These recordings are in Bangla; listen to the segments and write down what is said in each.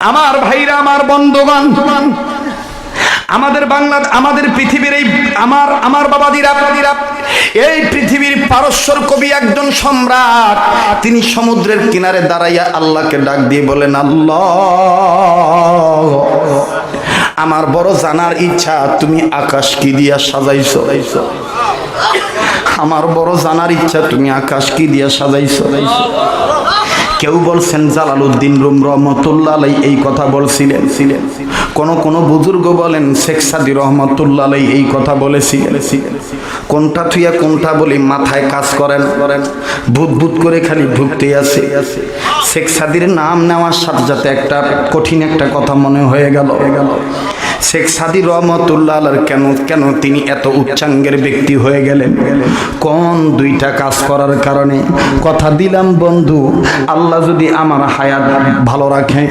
আমার ভাইরা, আমার বন্ধুগণ, আমাদের বাংলা আমাদের পৃথিবীর এই আমার আমার বাবাদিরা বাবাদিরা, এই পৃথিবীর পারস্যর কবি একজন সম্রাট, তিনি সমুদ্রের কিনারে দাঁড়াইয়া আল্লাহকে ডাক দিয়ে বলেন, আল্লাহ, আমার বড় জানার ইচ্ছা, তুমি আকাশ কি দিয়া সাজাইছো? আমার বড় জানার ইচ্ছা, তুমি আকাশ কি দিয়া সাজাইছো? কেউ বলছেন জালালউদ্দিন রুম রহমতুল্লাহ এই কথা বলছিলেন। ছিলেন কোন কোন বুজুর্গ বলেন, শেখ সাদি রহমতুল্লাহ এই কথা বলেছিলেন কোনটা থুইয়া কোনটা বলি, মাথায় কাজ করেন করেন। ভূত ভূত করে খালি ঢুকতে আছে শেখ সাদির নাম নেওয়ার সাথে সাথে একটা কঠিন একটা কথা মনে হয়ে গেল। শেখ সাদি রহমতুল্লাহ কেন কেন তিনি এত উচ্চাঙ্গের ব্যক্তি হয়ে গেলেন? কোন দুইটা কাজ করার কারণে? কথা দিলাম, বন্ধু, আল্লাহ যদি আমার হায়াত ভালো রাখে,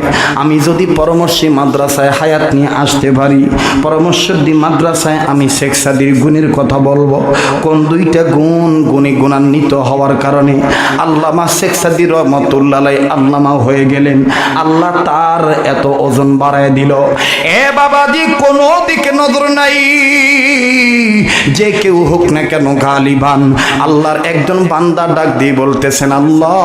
আমি যদি পরামর্শী মাদ্রাসায় হায়াত নিয়ে আসতে পারি। পরামর্শী মাদ্রাসায় আমি শেখ সাদির গুণের কথা বলব। কোন দুইটা গুণ গুণে গুণান্বিত হওয়ার কারণে আল্লামা শেখ সাদি রহমতুল্লাহ আল্লামা হয়ে গেলেন। আল্লাহ তার এত ওজন বাড়ায় দিল। এ বাবাজি, কোনো দিকে নজর নাই। যে কেউ হোক না কেন গালিবান। আল্লাহর একজন বান্দা ডাক দিয়ে বলতেছেন, আল্লাহ,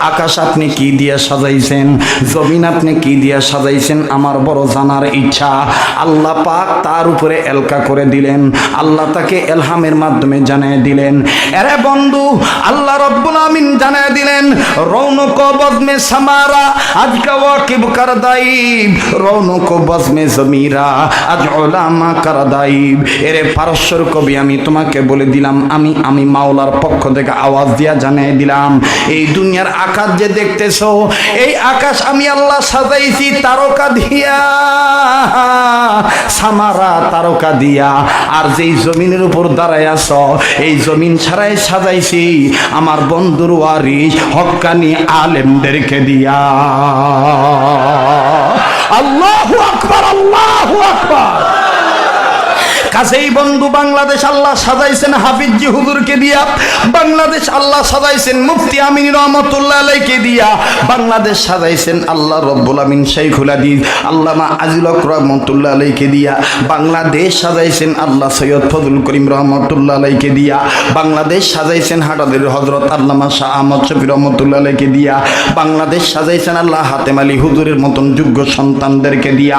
আকাশ আপনি কি দিয়ে সাজাইছেন? জমিন আপনি কি দিয়ে সাজাইছেন আমার বড় জানার ইচ্ছা। আল্লাহ পাক তার উপরে এলকা করে দিলেন। আল্লাহ তাকে এলহামের মাধ্যমে জানিয়ে দিলেন। এরে বন্ধু, আল্লাহ রব্বুল আমিন জানিয়ে দিলেন, রৌনক বদমে সামারা, আজকা ওয়াকিব কার দাইব রৌনক বজমে জমিরা, আজ ওলামা কার দাইব এরে পারস্যর কবি, আমি তোমাকে বলে দিলাম, আমি আমি মাওলার পক্ষ থেকে আওয়াজ দিয়া জানিয়ে দিলাম, এই দুনিয়ার আকাশ যে দেখতেছো, এই আকাশ আমি আল্লাহ সাজাইছি তারকা দিয়া, সামারা তারকা দিয়া। আর যেই জমিনের উপর দাঁড়ায় আছ, এই জমিন ছাড়াই সাজাইছি আমার বন্ধুর ওয়ারিস হকানি আলেমদেরকে দিয়া। আল্লাহ আকবার আল্লাহ আকবার। কাছেই বন্ধু, বাংলাদেশ আল্লাহ সাজাইছেন হাফিজি হুজুরকে দিয়া। বাংলাদেশ আল্লাহ সাজাইছেন মুফতি আমিন রহমতুল্লাহ আলাইকে দিয়া। বাংলাদেশ সাজাইছেন আল্লাহ রব্বুল আমিন শাইখুল হাদিস, আল্লামা আজিল হক রহমতুল্লাহ আলাইকে দিয়া। বাংলাদেশ সাজাইছেন আল্লাহ সৈয়দ ফজল করিম রহমতুল্লাহ আলাইকে দিয়া। বাংলাদেশ সাজাইছেন হাটাদের হজরত আল্লামা শাহ আহমদ শফি রহমতুল্লাহ আলাইকে দিয়া। বাংলাদেশ সাজাইছেন আল্লাহ হাতেম আলী হুজুরের মতন যোগ্য সন্তানদেরকে দিয়া।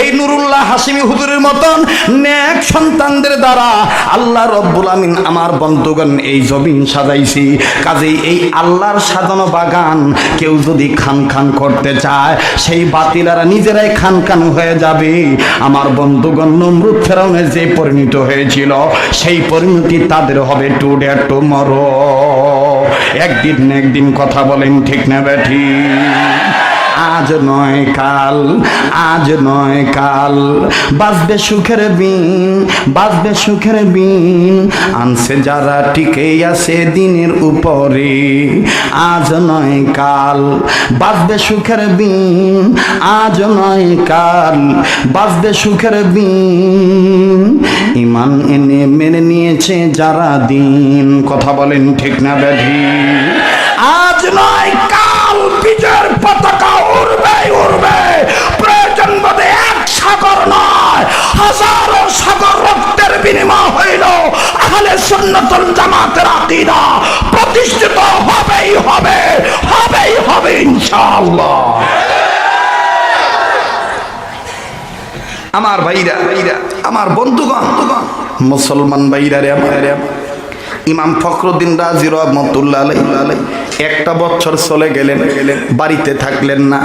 এই নুরুল্লাহ হাসিমি হুজুরের মতন নেক সন্তানদের দ্বারা আল্লাহ রব্বুল আমিন আমার বন্ধুগণ এই জমিন সাজাইছি। কাজেই এই আল্লাহর সাজানো বাগান কেউ যদি খান খান করতে চায়, সেই বাতিলারা নিজেরাই খান খান হয়ে যাবে। আমার বন্ধুগণ নমরুদ ফেরাউনের যে পরিণত হয়েছিল, সেই পরিণতি তাদের হবে টু ডে টুমরো একদিন একদিন কথা বলেন, ঠিক না ব্যাঠি আজ নয় কাল, আজ নয় কাল। বাজবে সুখের বিন বাজবে সুখের বিন আনছে যারা টিকে আছে দিনের উপরে, আজ নয় কাল। বাজবে সুখের বিন আজ নয় কাল। বাজবে সুখের বিন ইমান এনে মেনে নিয়েছে যারা দিন। কথা বলেন ঠিক না ব্যাধি? আজ নয় কাল, বিজয়ের পতাকা উড়বে উড়বে প্রয়োজন এক সাগর নয়, হাজারো সাগর রক্তের বিনিময় হইল আহলে জামাতের আকীদা প্রতিষ্ঠিত হবেই হবে হবেই হবে ইনশাআল্লাহ আমার ভাইরা, আমার বন্ধুগণ, মুসলমান ভাইরা রে, আমার। ইমাম ফখরুদ্দিন রাজি রহমতুল্লাহ একটা বছর চলে গেলেন, বাড়িতে থাকলেন না।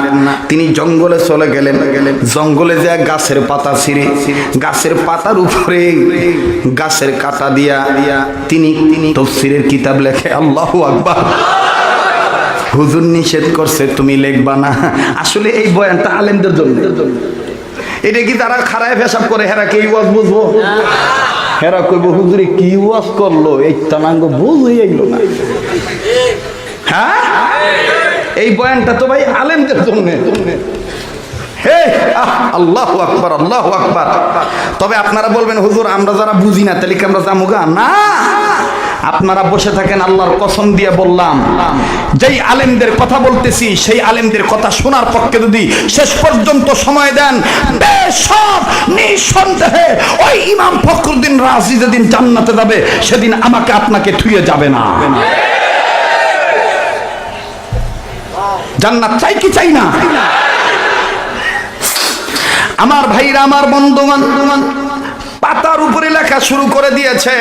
তিনি জঙ্গলে চলে গেলেন। জঙ্গলে যা গাছের পাতা ছিঁড়ে, গাছের পাতার উপরে গাছের কাটা দিয়া দিয়া তিনি তিনি তফসিরের কিতাব লেখে, আল্লাহু আকবার। হুজুর নিষেধ করছে, তুমি লিখবা না। আসলে এই বয়ানটা আলেমদের জন্য। এটা কি তারা খারায় পেশাব করে, হেরা কে ওয়াজ বুঝব? হেরা কইব, হুজুরে, কি ওয়াজ করল? এই তানাঙ্গ বুঝই আইলো না। হ্যাঁ? এই বয়ানটা তো ভাই আলেমদের জন্য। হে! আল্লাহ আল্লাহ তবে আপনারা বলবেন, হুজুর, আমরা যারা বুঝি না, তাহলে কি আমরা জামুগা? না। আপনারা বসে থাকেন, আল্লাহর কসম দিয়ে বললাম, যেই আলেমদের কথা বলতেছি, সেই আলেমদের কথা শোনার পক্ষে যদি শেষ পর্যন্ত সময় দেন বেসব নিঃসন্দেহে ওই ইমাম ফখরুদ্দিন রাজি যেদিন জান্নাতে যাবে, সেদিন আমাকে আপনাকে থুয়ে যাবে না। জান্নাত চাই কি চাই না? আমার ভাইরা, আমার বন্ধুমান পাতার উপরে লেখা শুরু করে দিয়েছে,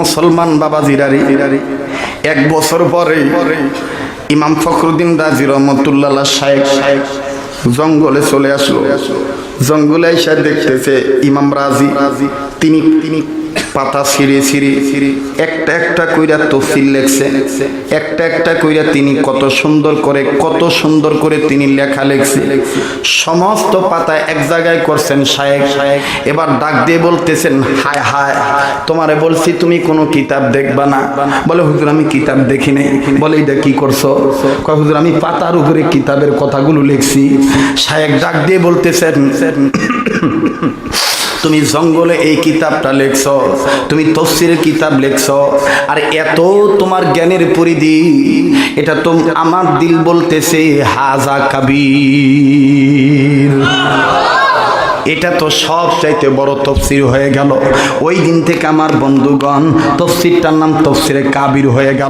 মুসলমান বাবা জিরারি এক বছর পরে ইমাম ফখরুদ্দিন রাজি রহমতুল্লাহ শাহেক শাহেক জঙ্গলে চলে আসলো। জঙ্গলে এসে দেখতেছে ইমাম রাজি, তিনি তিনি পাতা ছিঁড়ে ছিঁড়ে একটা একটা কইরা তফসিল লেখছে। একটা একটা কইরা তিনি কত সুন্দর করে, কত সুন্দর করে তিনি লেখা লেখছে। সমস্ত পাতা এক জায়গায় করছেন শায়েক শায়েক এবার ডাক দিয়ে বলতেছেন, হায় হায়, তোমারে বলছি তুমি কোনো কিতাব দেখবা না। বলে, হুজুর, আমি কিতাব দেখি নাই। বলে এটা কি করছ? কয়, হুজুর, আমি পাতার উপরে কিতাবের কথাগুলো লিখছি। শায়েক ডাক দিয়ে বলতেছেন তুমি জঙ্গলে এই কিতাবটা লেখছ, তুমি তফসিরের কিতাব লেখছ, আর এত তোমার জ্ঞানের পরিধি, এটা তো আমার দিল বলতেছে, হাজা কাবির। এটা তো সব চাইতে বড় তফসির হয়ে গেল। ওই দিন থেকে আমার বন্ধুগণ তফসিরটার নাম তফসিরে কাবির হয়ে গেল।